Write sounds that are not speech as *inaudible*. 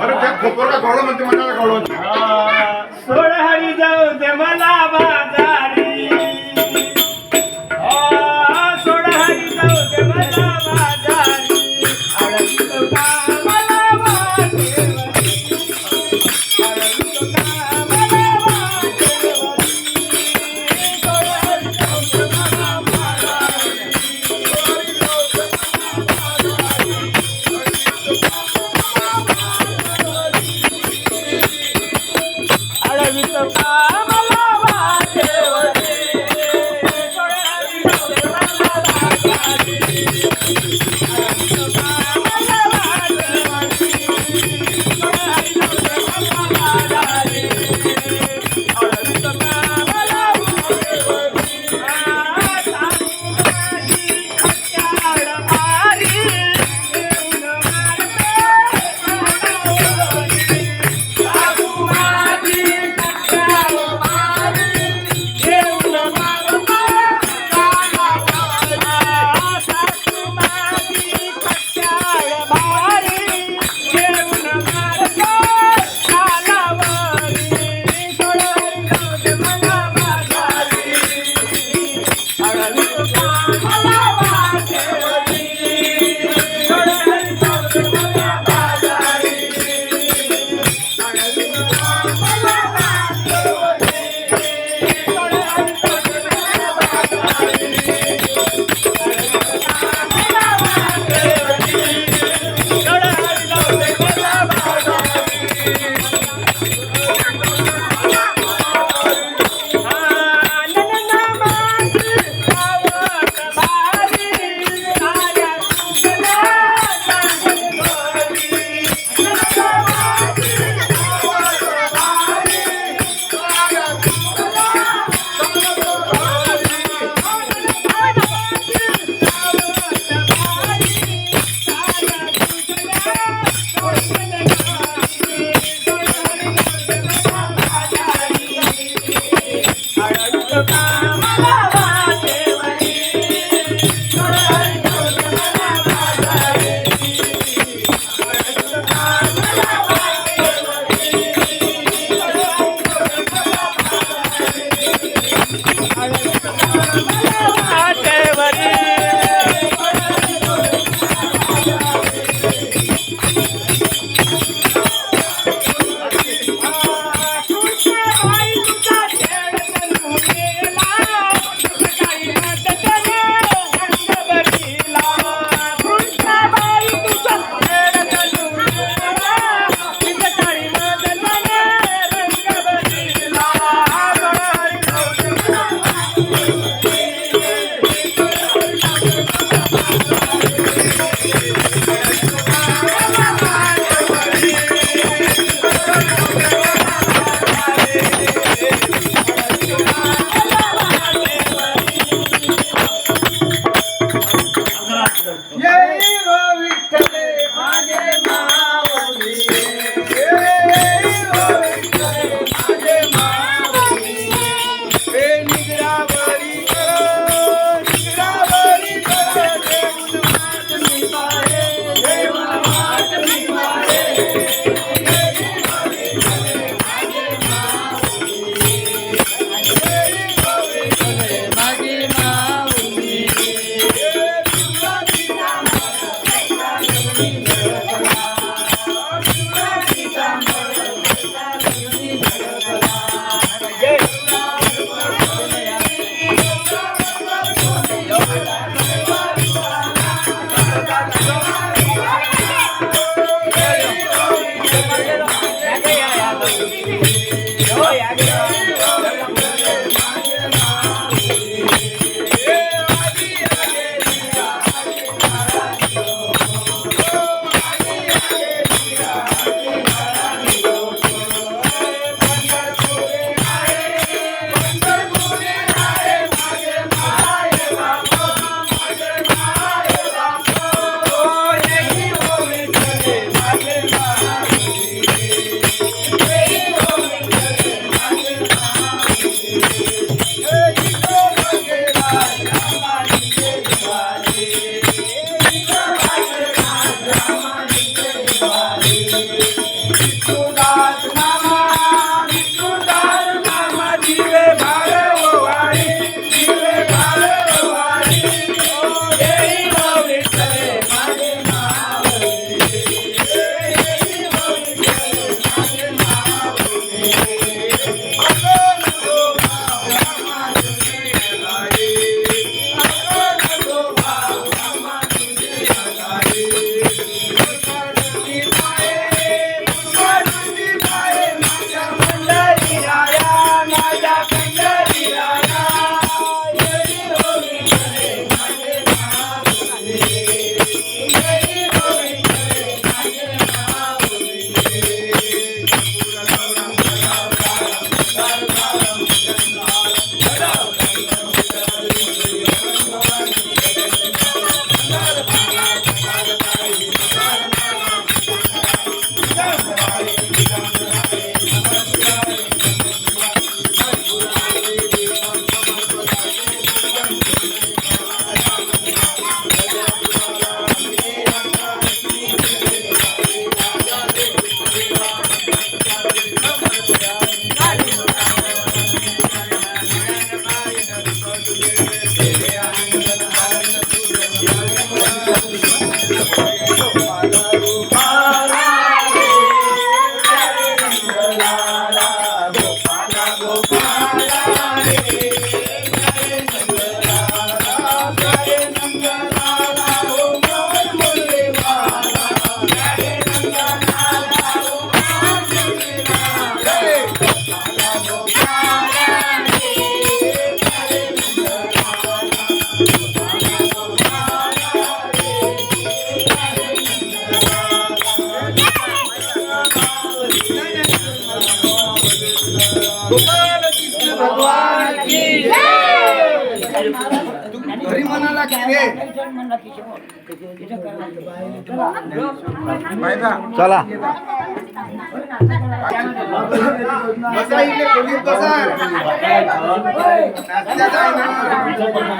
अरे त्या खोपरला गवळं सोड हरी जाऊ दे मला Thank you. Bye. *laughs* Hallelujah. মাঝে মা की रे चला. बसा इकडे खोलीत बसा. नाश्त्याचा आहे ना?